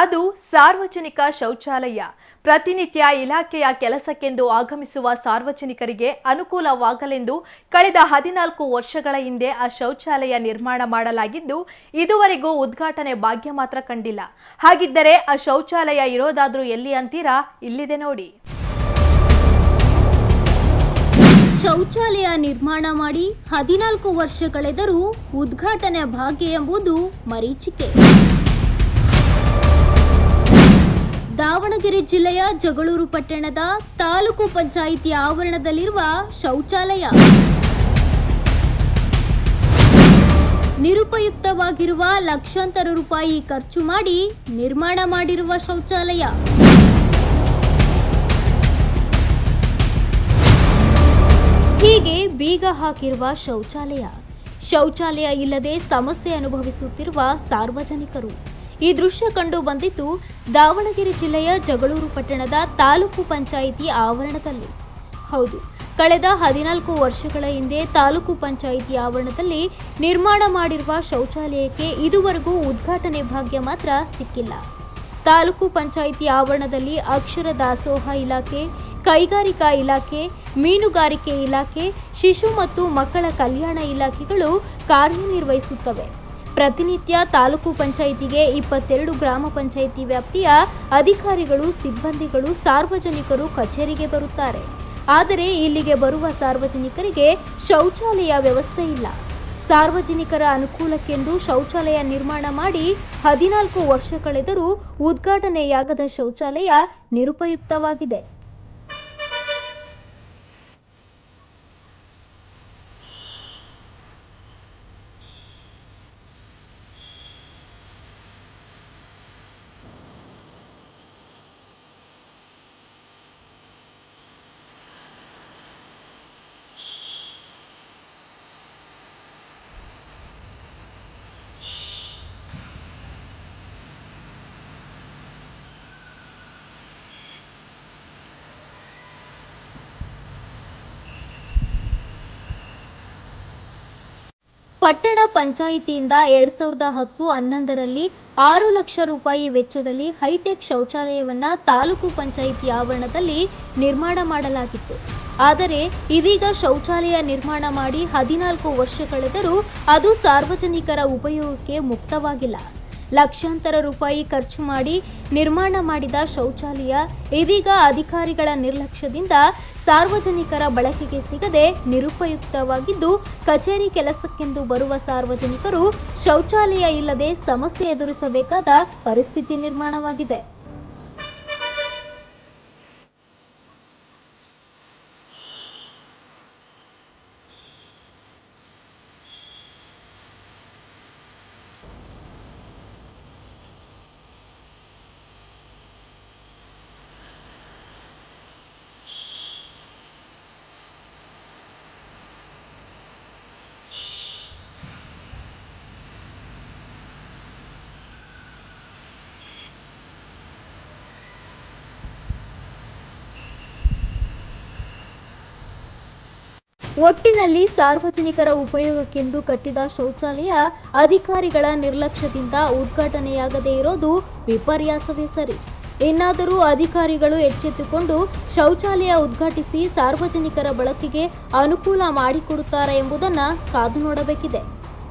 ಅದು ಸಾರ್ವಜನಿಕ ಶೌಚಾಲಯ. ಪ್ರತಿನಿತ್ಯ ಇಲಾಖೆಯ ಕೆಲಸಕ್ಕೆಂದು ಆಗಮಿಸುವ ಸಾರ್ವಜನಿಕರಿಗೆ ಅನುಕೂಲವಾಗಲೆಂದು ಕಳೆದ ಹದಿನಾಲ್ಕು ವರ್ಷಗಳ ಹಿಂದೆ ಆ ಶೌಚಾಲಯ ನಿರ್ಮಾಣ ಮಾಡಲಾಗಿದ್ದು, ಇದುವರೆಗೂ ಉದ್ಘಾಟನೆ ಭಾಗ್ಯ ಮಾತ್ರ ಕಂಡಿಲ್ಲ. ಹಾಗಿದ್ದರೆ ಆ ಶೌಚಾಲಯ ಇರೋದಾದ್ರೂ ಎಲ್ಲಿ ಅಂತೀರಾ? ಇಲ್ಲಿದೆ ನೋಡಿ. ಶೌಚಾಲಯ ನಿರ್ಮಾಣ ಮಾಡಿ ಹದಿನಾಲ್ಕು ವರ್ಷಗಳೆದರೂ ಉದ್ಘಾಟನೆ ಭಾಗ್ಯ ಎಂಬುದು ಮರೀಚಿಕೆ. ದಾವಣಗೆರೆ ಜಿಲ್ಲೆಯ ಜಗಳೂರು ಪಟ್ಟಣದ ತಾಲೂಕು ಪಂಚಾಯಿತಿ ಆವರಣದಲ್ಲಿರುವ ಶೌಚಾಲಯ. ನಿರುಪಯುಕ್ತವಾಗಿರುವ ಲಕ್ಷಾಂತರ ರೂಪಾಯಿ ಖರ್ಚು ಮಾಡಿ ನಿರ್ಮಾಣ ಮಾಡಿರುವ ಶೌಚಾಲಯ. ಹೀಗೆ ಬೀಗ ಹಾಕಿರುವ ಶೌಚಾಲಯ. ಶೌಚಾಲಯ ಇಲ್ಲದೆ ಸಮಸ್ಯೆ ಅನುಭವಿಸುತ್ತಿರುವ ಸಾರ್ವಜನಿಕರು. ಈ ದೃಶ್ಯ ಕಂಡು ಬಂದಿದ್ದು ದಾವಣಗೆರೆ ಜಿಲ್ಲೆಯ ಜಗಳೂರು ಪಟ್ಟಣದ ತಾಲೂಕು ಪಂಚಾಯಿತಿ ಆವರಣದಲ್ಲಿ. ಹೌದು, ಕಳೆದ ಹದಿನಾಲ್ಕು ವರ್ಷಗಳ ಹಿಂದೆ ತಾಲೂಕು ಪಂಚಾಯಿತಿ ಆವರಣದಲ್ಲಿ ನಿರ್ಮಾಣ ಮಾಡಿರುವ ಶೌಚಾಲಯಕ್ಕೆ ಇದುವರೆಗೂ ಉದ್ಘಾಟನೆ ಭಾಗ್ಯ ಮಾತ್ರ ಸಿಕ್ಕಿಲ್ಲ. ತಾಲೂಕು ಪಂಚಾಯಿತಿ ಆವರಣದಲ್ಲಿ ಅಕ್ಷರ ದಾಸೋಹ ಇಲಾಖೆ, ಕೈಗಾರಿಕಾ ಇಲಾಖೆ, ಮೀನುಗಾರಿಕೆ ಇಲಾಖೆ, ಶಿಶು ಮತ್ತು ಮಕ್ಕಳ ಕಲ್ಯಾಣ ಇಲಾಖೆಗಳು ಕಾರ್ಯನಿರ್ವಹಿಸುತ್ತವೆ. ಪ್ರತಿನಿತ್ಯ ತಾಲೂಕು ಪಂಚಾಯಿತಿಗೆ ಇಪ್ಪತ್ತೆರಡು ಗ್ರಾಮ ಪಂಚಾಯಿತಿ ವ್ಯಾಪ್ತಿಯ ಅಧಿಕಾರಿಗಳು, ಸಿಬ್ಬಂದಿಗಳು, ಸಾರ್ವಜನಿಕರು ಕಚೇರಿಗೆ ಬರುತ್ತಾರೆ. ಆದರೆ ಇಲ್ಲಿಗೆ ಬರುವ ಸಾರ್ವಜನಿಕರಿಗೆ ಶೌಚಾಲಯ ವ್ಯವಸ್ಥೆ ಇಲ್ಲ. ಸಾರ್ವಜನಿಕರ ಅನುಕೂಲಕ್ಕೆಂದು ಶೌಚಾಲಯ ನಿರ್ಮಾಣ ಮಾಡಿ ಹದಿನಾಲ್ಕು ವರ್ಷ ಕಳೆದರೂ ಉದ್ಘಾಟನೆಯಾಗದ ಶೌಚಾಲಯ ನಿರುಪಯುಕ್ತವಾಗಿದೆ. ಪಟ್ಟಣ ಪಂಚಾಯಿತಿಯಿಂದ ಎರಡ್ ಸಾವಿರದ ಹತ್ತು ಹನ್ನೊಂದರಲ್ಲಿ ಆರು ಲಕ್ಷ ರೂಪಾಯಿ ವೆಚ್ಚದಲ್ಲಿ ಹೈಟೆಕ್ ಶೌಚಾಲಯವನ್ನ ತಾಲೂಕು ಪಂಚಾಯಿತಿ ಆವರಣದಲ್ಲಿ ನಿರ್ಮಾಣ ಮಾಡಲಾಗಿತ್ತು. ಆದರೆ ಇದೀಗ ಶೌಚಾಲಯ ನಿರ್ಮಾಣ ಮಾಡಿ ಹದಿನಾಲ್ಕು ವರ್ಷ ಕಳೆದರೂ ಅದು ಸಾರ್ವಜನಿಕರ ಉಪಯೋಗಕ್ಕೆ ಮುಕ್ತವಾಗಿಲ್ಲ. ಲಕ್ಷಾಂತರ ರೂಪಾಯಿ ಖರ್ಚು ಮಾಡಿ ನಿರ್ಮಾಣ ಮಾಡಿದ ಶೌಚಾಲಯ ಇದೀಗ ಅಧಿಕಾರಿಗಳ ನಿರ್ಲಕ್ಷ್ಯದಿಂದ ಸಾರ್ವಜನಿಕರ ಬಳಕೆಗೆ ಸಿಗದೆ ನಿರುಪಯುಕ್ತವಾಗಿದ್ದು, ಕಚೇರಿ ಕೆಲಸಕ್ಕೆಂದು ಬರುವ ಸಾರ್ವಜನಿಕರು ಶೌಚಾಲಯ ಇಲ್ಲದೆ ಸಮಸ್ಯೆ ಎದುರಿಸಬೇಕಾದ ಪರಿಸ್ಥಿತಿ ನಿರ್ಮಾಣವಾಗಿದೆ. ಒಟ್ಟಿನಲ್ಲಿ ಸಾರ್ವಜನಿಕರ ಉಪಯೋಗಕ್ಕೆಂದು ಕಟ್ಟಿದ ಶೌಚಾಲಯ ಅಧಿಕಾರಿಗಳ ನಿರ್ಲಕ್ಷ್ಯದಿಂದ ಉದ್ಘಾಟನೆಯಾಗದೇ ಇರೋದು ವಿಪರ್ಯಾಸವೇ ಸರಿ. ಇನ್ನಾದರೂ ಅಧಿಕಾರಿಗಳು ಎಚ್ಚೆತ್ತುಕೊಂಡು ಶೌಚಾಲಯ ಉದ್ಘಾಟಿಸಿ ಸಾರ್ವಜನಿಕರ ಬಳಕೆಗೆ ಅನುಕೂಲ ಮಾಡಿಕೊಡುತ್ತಾರೆ ಎಂಬುದನ್ನು ಕಾದು ನೋಡಬೇಕಿದೆ.